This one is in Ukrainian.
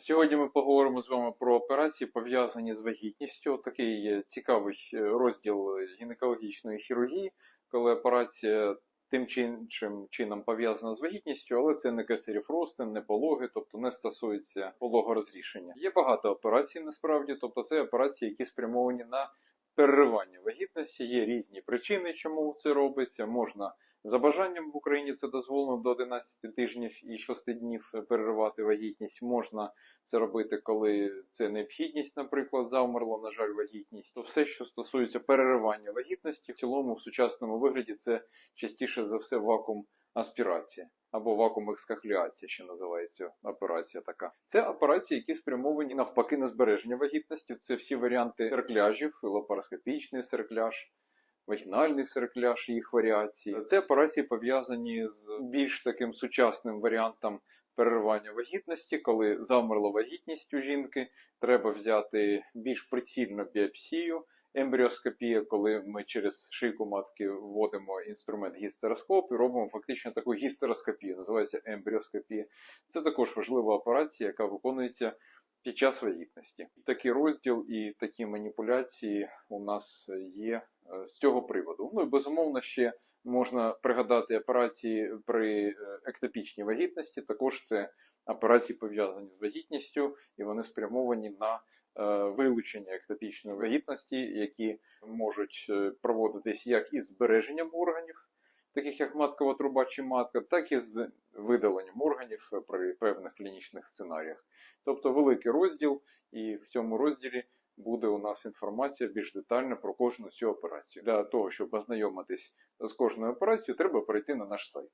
Сьогодні ми поговоримо з вами про операції, пов'язані з вагітністю. Такий цікавий розділ гінекологічної хірургії, коли операція тим чи іншим чином пов'язана з вагітністю, але це не кесарів ростин, не пологи, тобто не стосується пологорозрішення. Є багато операцій насправді, тобто це операції, які спрямовані на переривання вагітності. Є різні причини, чому це робиться. Можна за бажанням в Україні це дозволено до 11 тижнів і 6 днів переривати вагітність. Можна це робити, коли це необхідність, наприклад, завмерла, на жаль, вагітність. То все, що стосується переривання вагітності, в цілому в сучасному вигляді це частіше за все вакуум аспірація або вакуум екскахліація, що називається операція така. Це операції, які спрямовані навпаки на збереження вагітності. Це всі варіанти серкляжів, лапароскопічний серкляж. Вагінальний серкляж і їх варіації. Це операції пов'язані з більш таким сучасним варіантом переривання вагітності, коли замерла вагітність у жінки, треба взяти більш прицільну біопсію, ембріоскопія, коли ми через шийку матки вводимо інструмент гістероскоп і робимо фактично таку гістероскопію, називається ембріоскопія. Це також важлива операція, яка виконується під час вагітності. Такий розділ і такі маніпуляції у нас є з цього приводу. Ну і безумовно ще можна пригадати операції при е, ектопічній вагітності. Також це операції пов'язані з вагітністю, і вони спрямовані на е, вилучення ектопічної вагітності, які можуть е, проводитись як із збереженням органів, таких як маткова труба чи матка, так і з видаленням органів при певних клінічних сценаріях. Тобто великий розділ, і в цьому розділі буде у нас інформація більш детальна про кожну цю операцію. Для того, щоб ознайомитись з кожною операцією, треба перейти на наш сайт.